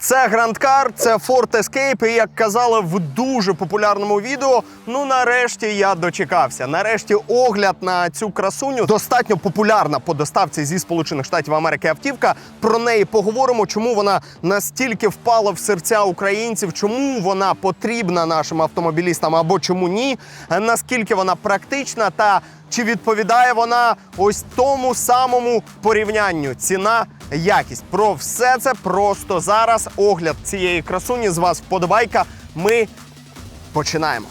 Це Car, це Ford Escape, і як казали в дуже популярному відео. Ну нарешті я дочекався. Нарешті огляд на цю красуню достатньо популярна по доставці зі Сполучених Штатів Америки автівка. Про неї поговоримо, чому вона настільки впала в серця українців, чому вона потрібна нашим автомобілістам або чому ні, наскільки вона практична та чи відповідає вона ось тому самому порівнянню ціна якість. Про все це просто зараз. Огляд цієї красуні з вас вподобайка. Ми починаємо.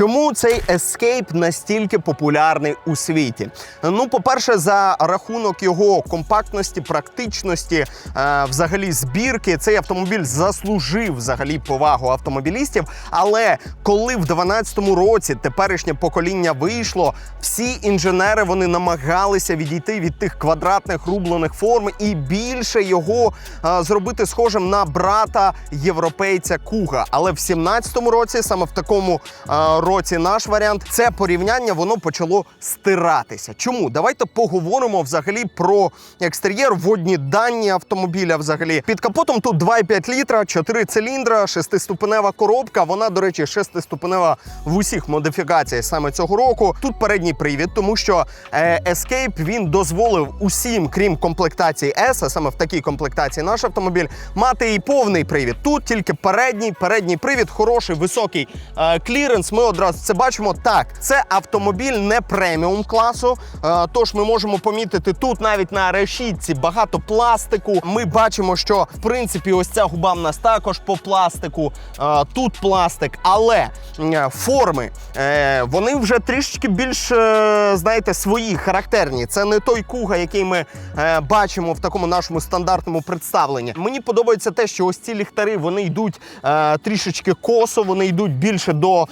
Чому цей Escape настільки популярний у світі? Ну, по-перше, за рахунок його компактності, практичності, е, взагалі збірки, цей автомобіль заслужив взагалі повагу автомобілістів. Але коли в 12-му році теперішнє покоління вийшло, всі інженери вони намагалися відійти від тих квадратних рублених форм і більше його е, зробити схожим на брата європейця Куга. Але в 17-му році, саме в такому е, році, наш варіант, це порівняння воно почало стиратися. Чому? Давайте поговоримо взагалі про екстер'єр, водні дані автомобіля. Взагалі під капотом тут 2,5 літра, 4 циліндра, шестиступенева коробка. Вона, до речі, шестиступенева в усіх модифікаціях саме цього року. Тут передній привід, тому що е, Escape він дозволив усім, крім комплектації S, а саме в такій комплектації наш автомобіль, мати і повний привід. Тут тільки передній, передній привід, хороший, високий е, кліренс. Ми одразу це бачимо. Так, це автомобіль не преміум класу. Е, тож ми можемо помітити тут навіть на решітці багато пластику. Ми бачимо, що в принципі ось ця губа в нас також по пластику. Е, тут пластик, але е, форми вони вже трішечки більш, знаєте, свої характерні. Це не той куга, який ми бачимо в такому нашому стандартному представленні. Мені подобається те, що ось ці ліхтари вони йдуть трішечки косо, вони йдуть більше до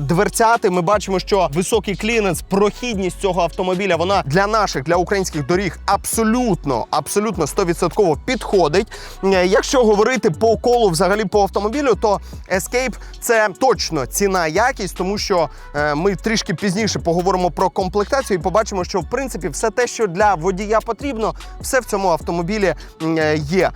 дверцяти. Ми бачимо, що високий кліренс, прохідність цього автомобіля, вона для наших, для українських доріг абсолютно, абсолютно 100% підходить. Е, Якщо говорити по колу, взагалі по автомобілю, то Escape це точно ціна якість, тому що е, ми трішки пізніше поговоримо про комплектацію і побачимо, що в принципі все те, що для водія потрібно, все в цьому автомобілі е, є.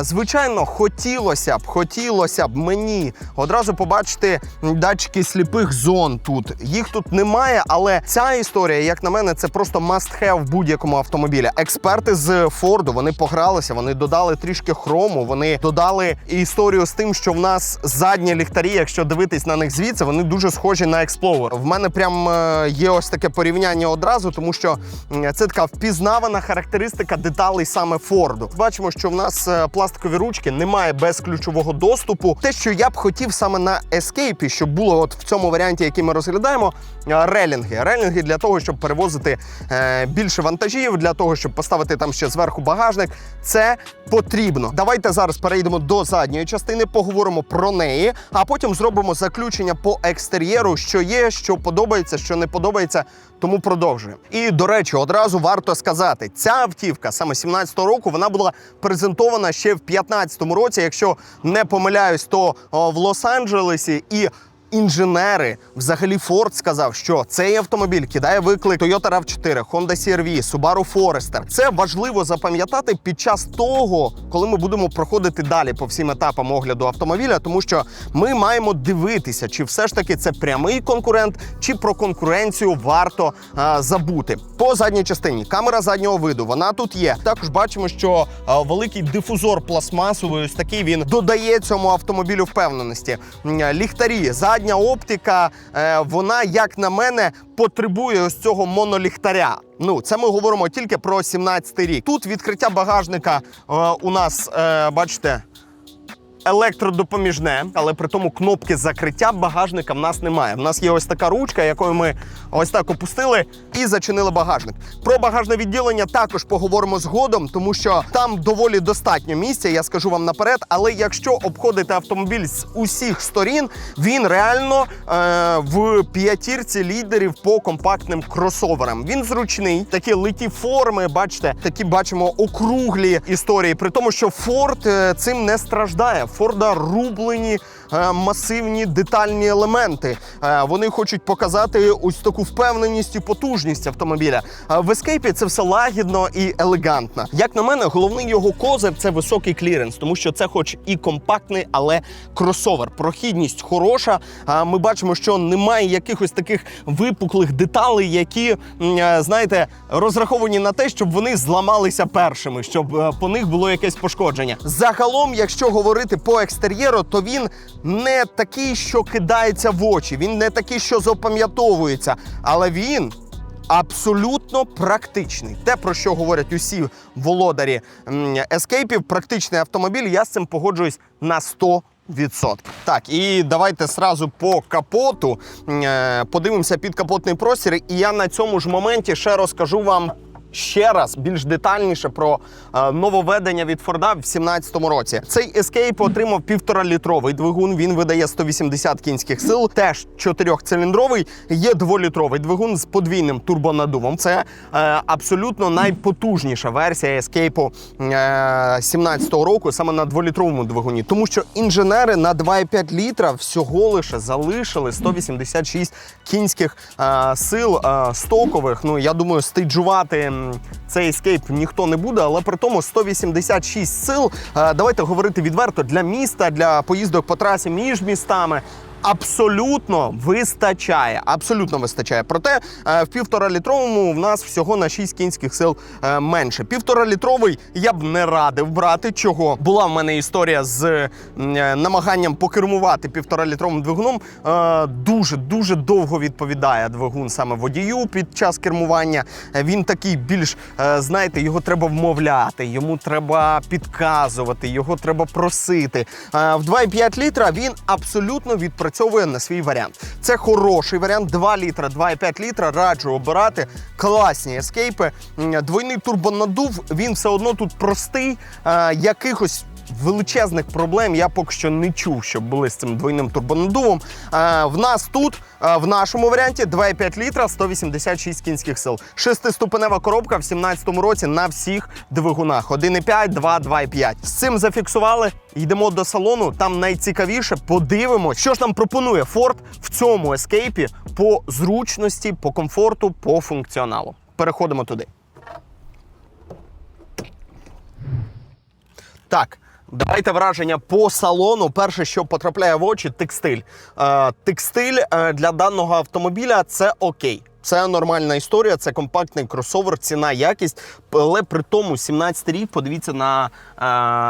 Звичайно, хотілося б, хотілося б мені одразу побачити датчики сліпих зон тут. Їх тут немає, але ця історія, як на мене, це просто must have в будь-якому автомобілі. Експерти з Форду вони погралися, вони додали трішки хрому, вони додали історію з тим, що в нас задні ліхтарі, якщо дивитись на них звідси, вони дуже схожі на Explorer. В мене прям е, є ось таке порівняння одразу, тому що це така впізнавана характеристика деталей саме Форду. Бачимо, що в нас е, пластикові ручки немає без ключового доступу. Те, що я б хотів саме на Escape, щоб було от в цьому варіанті, який ми розглядаємо, релінги. Релінги для того, щоб перевозити е, більше вантажів, для того, щоб поставити там ще зверху багажник. Це потрібно. Давайте зараз перейдемо до задньої частини, поговоримо про неї, а потім зробимо заключення по екстер'єру, що є, що подобається, що не подобається. Тому продовжуємо. І до речі, одразу варто сказати, ця автівка саме 17-го року вона була презентована ще в 15-му році. Якщо не помиляюсь, то в Лос-Анджелесі і. Інженери, взагалі Ford сказав, що цей автомобіль кидає виклик Toyota RAV4, Honda CR-V, Subaru Forester. Це важливо запам'ятати під час того, коли ми будемо проходити далі по всім етапам огляду автомобіля, тому що ми маємо дивитися, чи все ж таки це прямий конкурент, чи про конкуренцію варто а, забути. По задній частині камера заднього виду, вона тут є. Також бачимо, що а, великий дифузор пластмасовий, ось такий він додає цьому автомобілю впевненості. Ліхтарі, задня оптика, е, вона, як на мене, потребує ось цього моноліхтаря. Ну, це ми говоримо тільки про 17-й рік. Тут відкриття багажника е, у нас, е, бачите, електродопоміжне, але при тому кнопки закриття багажника в нас немає. В нас є ось така ручка, якою ми ось так опустили і зачинили багажник. Про багажне відділення також поговоримо згодом, тому що там доволі достатньо місця, я скажу вам наперед. Але якщо обходити автомобіль з усіх сторін, він реально е, в п'ятірці лідерів по компактним кросоверам. Він зручний, такі литі форми, бачите, такі бачимо округлі історії. При тому, що Ford е, цим не страждає. Форда рублені масивні детальні елементи. Е, вони хочуть показати ось таку впевненість і потужність автомобіля. Е, в Escape це все лагідно і елегантно. Як на мене, головний його козир це високий кліренс, тому що це, хоч і компактний, але кросовер. Прохідність хороша. Ми бачимо, що немає якихось таких випуклих деталей, які е, знаєте, розраховані на те, щоб вони зламалися першими, щоб е, по них було якесь пошкодження. Загалом, якщо говорити по екстер'єру, то він не такий, що кидається в очі, він не такий, що запам'ятовується, але він. Абсолютно практичний. Те, про що говорять усі володарі ескейпів, практичний автомобіль, я з цим погоджуюсь на 100%. Так, і давайте сразу по капоту е, подивимося під капотний простір. І я на цьому ж моменті ще розкажу вам ще раз більш детальніше про е, нововведення від Форда в 2017 році. Цей Escape отримав півторалітровий двигун. Він видає 180 кінських сил. Теж чотирьохциліндровий. Є дволітровий двигун з подвійним турбонадувом. Це е, абсолютно найпотужніша версія Escape е, року, саме на дволітровому двигуні. Тому що інженери на 2,5 літра всього лише залишили 186 кінських е, сил е, стокових. Ну я думаю, стейджувати м, цей ескейп ніхто не буде, але при тому 186 сил. е, давайте говорити відверто для міста, для поїздок по трасі між містами. Абсолютно вистачає, абсолютно вистачає. Проте е, в півторалітровому в нас всього на 6 кінських сил е, менше. Півторалітровий я б не радив брати. Чого була в мене історія з е, намаганням покермувати півторалітровим двигуном. Дуже дуже довго відповідає двигун саме водію під час кермування. Він такий більш, знаєте, його треба вмовляти, йому треба підказувати, його треба просити. В 2,5 літра він абсолютно відпрацьовує на свій варіант. Це хороший варіант. 2 літра, 2,5 літра. Раджу обирати класні ескейпи. Двойний турбонадув, він все одно тут простий. Е, Якихось величезних проблем я поки що не чув, щоб були з цим двойним турбонаддувом. Е, В нас тут, е, в нашому варіанті, 2,5 літра, 186 кінських сил. Шестиступенева коробка в 17-му році на всіх двигунах. 1,5, 2, 2,5. З цим зафіксували. Йдемо до салону. Там найцікавіше. Подивимось, що ж нам пропонує Ford в цьому ескейпі по зручності, по комфорту, по функціоналу. Переходимо туди. Так, давайте враження по салону. Перше, що потрапляє в очі, текстиль. Е, текстиль е, для даного автомобіля це окей. Це нормальна історія, це компактний кросовер, ціна, якість. Але при тому 17 рік, подивіться на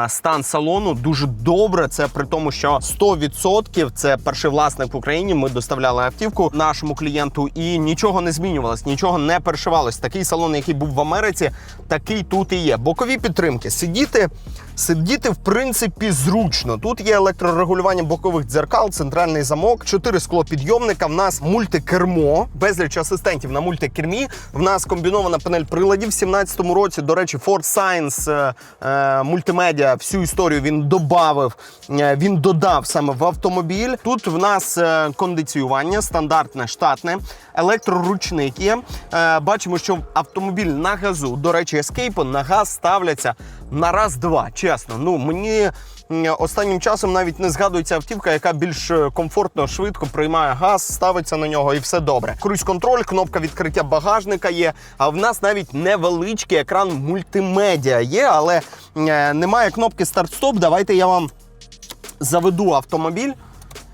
е, стан салону. Дуже добре. Це при тому, що 100% це перший власник в Україні. Ми доставляли автівку нашому клієнту і нічого не змінювалось, нічого не перешивалось. Такий салон, який був в Америці, такий тут і є. Бокові підтримки. Сидіти, сидіти, в принципі, зручно. Тут є електрорегулювання бокових дзеркал, центральний замок, чотири склопідйомника. В нас мультикермо, безліч асистентів на мультикермі. В нас комбінована панель приладів. 17 цьому році, до речі, Ford Science е, е, мультимедіа всю історію він добавив, е, він додав саме в автомобіль. Тут в нас кондиціювання, стандартне, штатне, електроручник є. Бачимо, що автомобіль на газу, до речі, Escape на газ ставляться на раз-два. Чесно, ну мені. Останнім часом навіть не згадується автівка, яка більш е, комфортно, швидко приймає газ, ставиться на нього і все добре. Круїз-контроль, кнопка відкриття багажника є. А в нас навіть невеличкий екран мультимедіа є, але е, немає кнопки старт-стоп. Давайте я вам заведу автомобіль.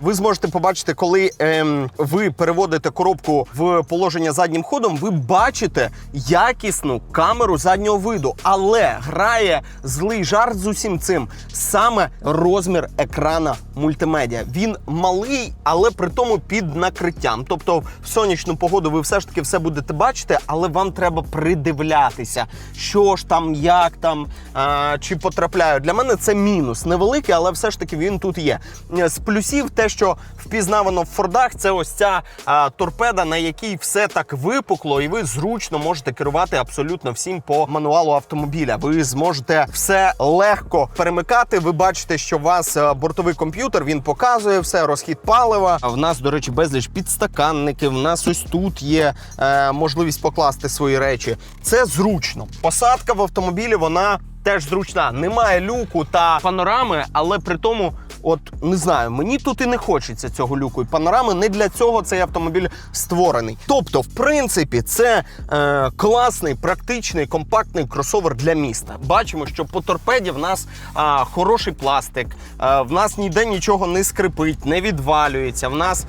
Ви зможете побачити, коли ем, ви переводите коробку в положення заднім ходом, ви бачите якісну камеру заднього виду. Але грає злий жарт з усім цим саме розмір екрана мультимедіа. Він малий, але при тому під накриттям. Тобто, в сонячну погоду ви все ж таки все будете бачити, але вам треба придивлятися, що ж там, як там, а, чи потрапляють. Для мене це мінус невеликий, але все ж таки він тут є. З плюсів те, що впізнавано в Фордах, це ось ця а, торпеда, на якій все так випукло, і ви зручно можете керувати абсолютно всім по мануалу автомобіля. Ви зможете все легко перемикати. Ви бачите, що у вас е, бортовий комп'ютер він показує все, розхід палива. А в нас, до речі, безліч підстаканників. В нас ось тут є е, можливість покласти свої речі. Це зручно. Посадка в автомобілі вона теж зручна. Немає люку та панорами, але при тому От не знаю, мені тут і не хочеться цього люку і панорами. Не для цього цей автомобіль створений. Тобто, в принципі, це е, класний, практичний, компактний кросовер для міста. Бачимо, що по торпеді в нас е, хороший пластик, е, в нас ніде нічого не скрипить, не відвалюється. В нас е,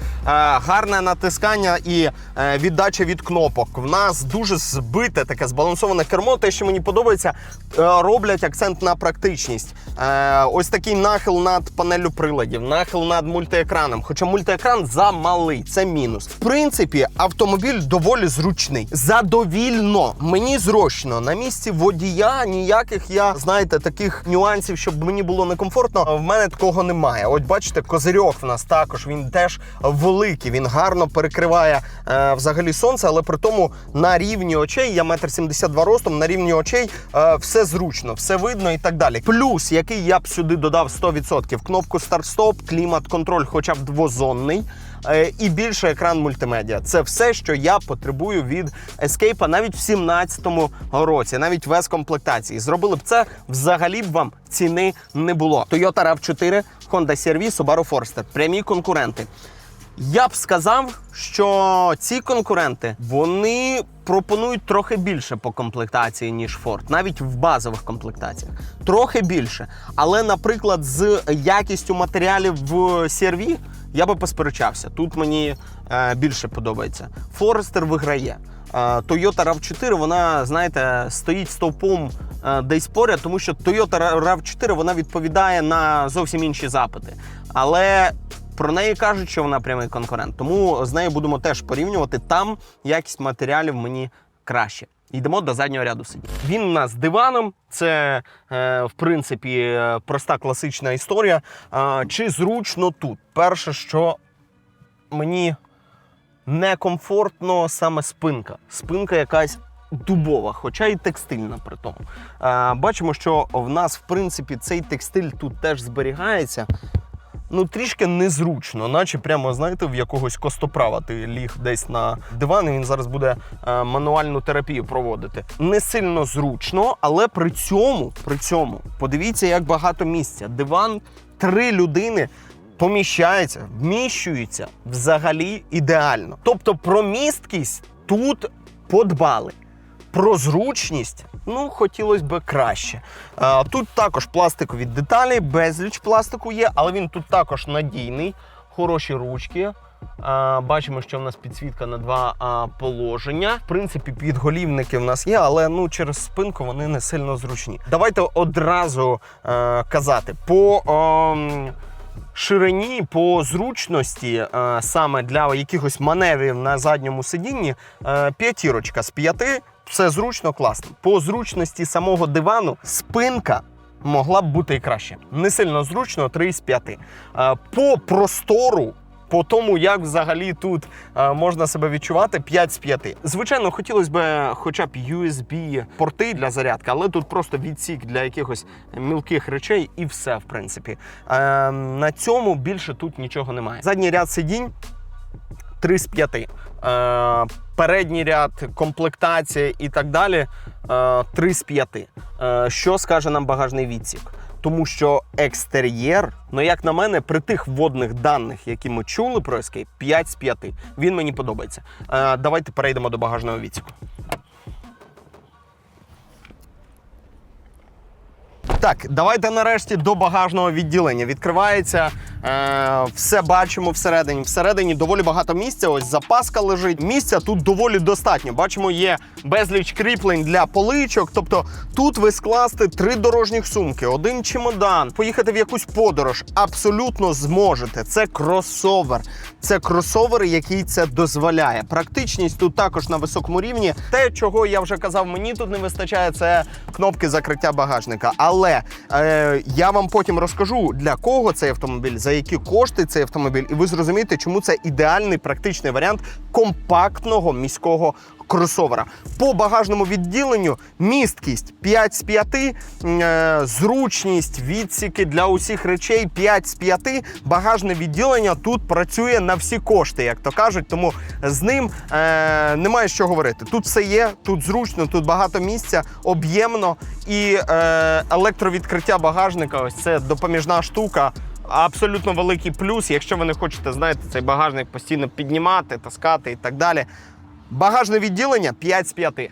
гарне натискання і е, віддача від кнопок. В нас дуже збите таке збалансоване кермо. Те, що мені подобається, е, роблять акцент на практичність. Е, ось такий нахил над панеллю приладів, нахил над мультиекраном. Хоча мультиекран замалий, це мінус. В принципі, автомобіль доволі зручний. Задовільно, мені зручно. На місці водія ніяких я знаєте таких нюансів, щоб мені було некомфортно. В мене такого немає. От бачите, козирьок в нас також. Він теж великий. Він гарно перекриває е, взагалі сонце, але при тому на рівні очей, я метр сімдесят два ростом, на рівні очей е, все зручно, все видно і так далі. Плюс, який я б сюди додав 100%, кнопку старт-стоп, клімат-контроль, хоча б двозонний. е, І більше екран мультимедіа. Це все, що я потребую від Escape навіть в 17-му році, навіть без комплектації. Зробили б це, взагалі б вам ціни не було. Toyota RAV4, Honda CR-V, Subaru Forester. Прямі конкуренти. Я б сказав, що ці конкуренти вони пропонують трохи більше по комплектації, ніж Ford, навіть в базових комплектаціях. Трохи більше. Але, наприклад, з якістю матеріалів в CR-V я би посперечався. Тут мені е, більше подобається. Forester виграє. Е, Toyota RAV4, вона, знаєте, стоїть стовпом е, десь поряд, тому що Toyota RAV4 вона відповідає на зовсім інші запити. Але про неї кажуть, що вона прямий конкурент. Тому з нею будемо теж порівнювати. Там якість матеріалів мені краще. Йдемо до заднього ряду сидінь. Він у нас з диваном. Це, е, в принципі, е, проста класична історія. Чи зручно тут? Перше, що мені некомфортно саме спинка. Спинка якась дубова, хоча і текстильна при тому. Е, бачимо, що в нас, в принципі, цей текстиль тут теж зберігається. Ну, трішки незручно, наче прямо, знаєте, в якогось костоправа ти ліг десь на диван, і він зараз буде е, мануальну терапію проводити. Не сильно зручно, але при цьому, при цьому, подивіться, як багато місця. Диван, три людини поміщається, вміщується взагалі ідеально. Тобто про місткість тут подбали. Про зручність, ну, хотілося б краще. А, тут також пластикові деталі, безліч пластику є, але він тут також надійний, хороші ручки. А, бачимо, що в нас підсвітка на два а, положення. В принципі, підголівники в нас є, але ну, через спинку вони не сильно зручні. Давайте одразу е, казати. По ем, ширині, по зручності, е, саме для якихось маневрів на задньому сидінні, е, п'ятірочка з п'яти. Все зручно, класно. По зручності самого дивану спинка могла б бути і краще. Не сильно зручно, 3 з 5. Е, По простору. По тому, як взагалі тут е, можна себе відчувати, 5 з 5. Звичайно, хотілося б хоча б USB-порти для зарядки, але тут просто відсік для якихось мілких речей і все, в принципі. Е, на цьому більше тут нічого немає. Задній ряд сидінь 3 з 5. Е, передній ряд, комплектація і так далі е, 3 з 5. Е, що скаже нам багажний відсік? Тому що екстер'єр, ну як на мене, при тих вводних даних, які ми чули про Escape, 5 з 5. Він мені подобається. Е, давайте перейдемо до багажного відсіку. Так, давайте нарешті до багажного відділення. Відкривається, все бачимо всередині. Всередині доволі багато місця. Ось запаска лежить. Місця тут доволі достатньо. Бачимо, є безліч кріплень для поличок. Тобто тут ви скласти три дорожніх сумки, один чемодан, поїхати в якусь подорож. Абсолютно зможете. Це кросовер. Це кросовер, який це дозволяє. Практичність тут також на високому рівні. Те, чого я вже казав, мені тут не вистачає, це кнопки закриття багажника. Але е, я вам потім розкажу для кого цей автомобіль, за які кошти цей автомобіль, і ви зрозумієте, чому це ідеальний практичний варіант компактного міського кросовера. По багажному відділенню місткість 5 з 5, е, зручність, відсіки для усіх речей 5 з 5. Багажне відділення тут працює на всі кошти, як то кажуть, тому з ним е, немає що говорити. Тут все є, тут зручно, тут багато місця, об'ємно і е, електровідкриття багажника. Ось це допоміжна штука. Абсолютно великий плюс, якщо ви не хочете, знаєте, цей багажник постійно піднімати, таскати і так далі. Багажне відділення 5 з 5.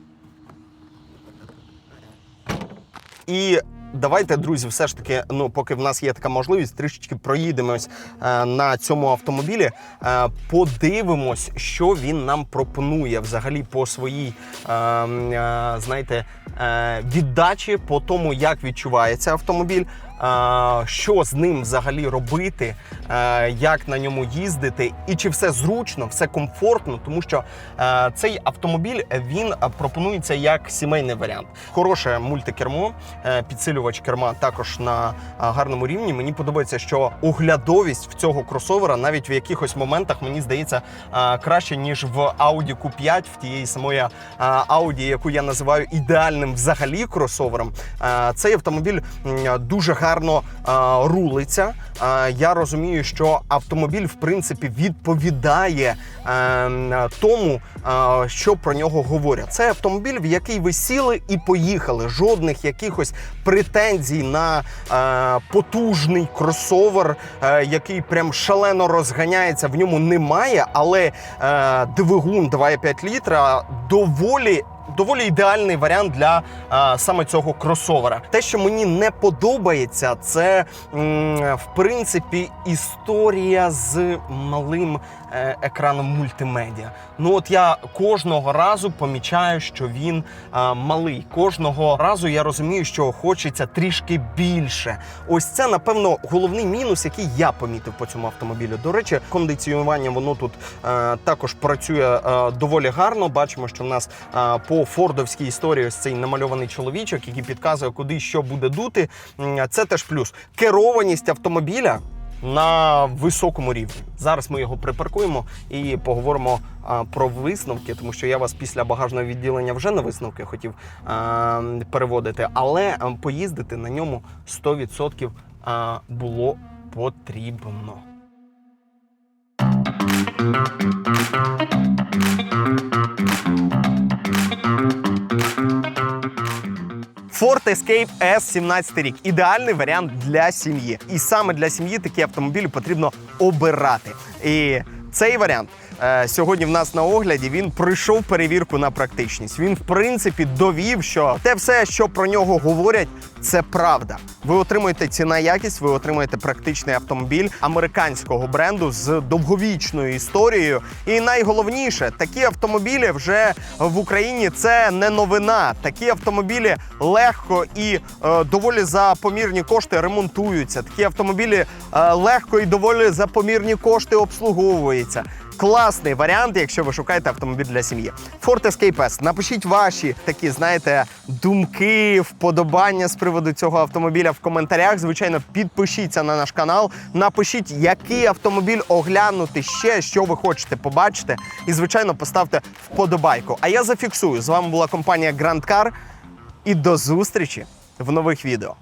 І давайте, друзі, все ж таки, ну, поки в нас є така можливість, трішечки проїдемось е, на цьому автомобілі, е, подивимось, що він нам пропонує взагалі по своїй, е, е, знаєте, е, віддачі, по тому, як відчувається автомобіль. Що з ним взагалі робити, е, як на ньому їздити, і чи все зручно, все комфортно, тому що е, цей автомобіль він пропонується як сімейний варіант. Хороше мультикермо, е, підсилювач керма також на гарному рівні. Мені подобається, що оглядовість в цього кросовера навіть в якихось моментах мені здається краще ніж в Audi Q5, в тієї самої Audi, яку я називаю ідеальним взагалі кросовером. Цей автомобіль дуже гарно е, рулиться. Е, Я розумію, що автомобіль в принципі відповідає е, тому, е, що про нього говорять. Це автомобіль, в який ви сіли і поїхали. Жодних якихось претензій на е, потужний кросовер, е, який прям шалено розганяється. В ньому немає, але е, двигун 2,5 літра доволі. Доволі ідеальний варіант для а, саме цього кросовера. Те, що мені не подобається, це м, в принципі історія з малим екраном мультимедіа. Ну от я кожного разу помічаю, що він а, малий. Кожного разу я розумію, що хочеться трішки більше. Ось це, напевно, головний мінус, який я помітив по цьому автомобілю. До речі, кондиціювання воно тут е, також працює е, доволі гарно. Бачимо, що в нас е, по фордовській історії ось цей намальований чоловічок, який підказує, куди що буде дути. Це теж плюс. Керованість автомобіля на високому рівні. Зараз ми його припаркуємо і поговоримо а, про висновки, тому що я вас після багажного відділення вже на висновки хотів а, переводити, але поїздити на ньому 100% а, було потрібно. Ford Escape S 17 рік ідеальний варіант для сім'ї. І саме для сім'ї такі автомобілі потрібно обирати. І цей варіант сьогодні в нас на огляді він пройшов перевірку на практичність. Він, в принципі, довів, що те все, що про нього говорять, це правда. Ви отримуєте ціна якість, ви отримуєте практичний автомобіль американського бренду з довговічною історією. І найголовніше, такі автомобілі вже в Україні це не новина. Такі автомобілі легко і е, доволі за помірні кошти ремонтуються. Такі автомобілі е, легко і доволі за помірні кошти обслуговуються. Класний варіант, якщо ви шукаєте автомобіль для сім'ї. Ford Escape S. Напишіть ваші такі, знаєте, думки, вподобання з приводу цього автомобіля в коментарях. Звичайно, підпишіться на наш канал. Напишіть, який автомобіль оглянути ще, що ви хочете побачити. І, звичайно, поставте вподобайку. А я зафіксую. З вами була компанія Grand Car. І до зустрічі в нових відео.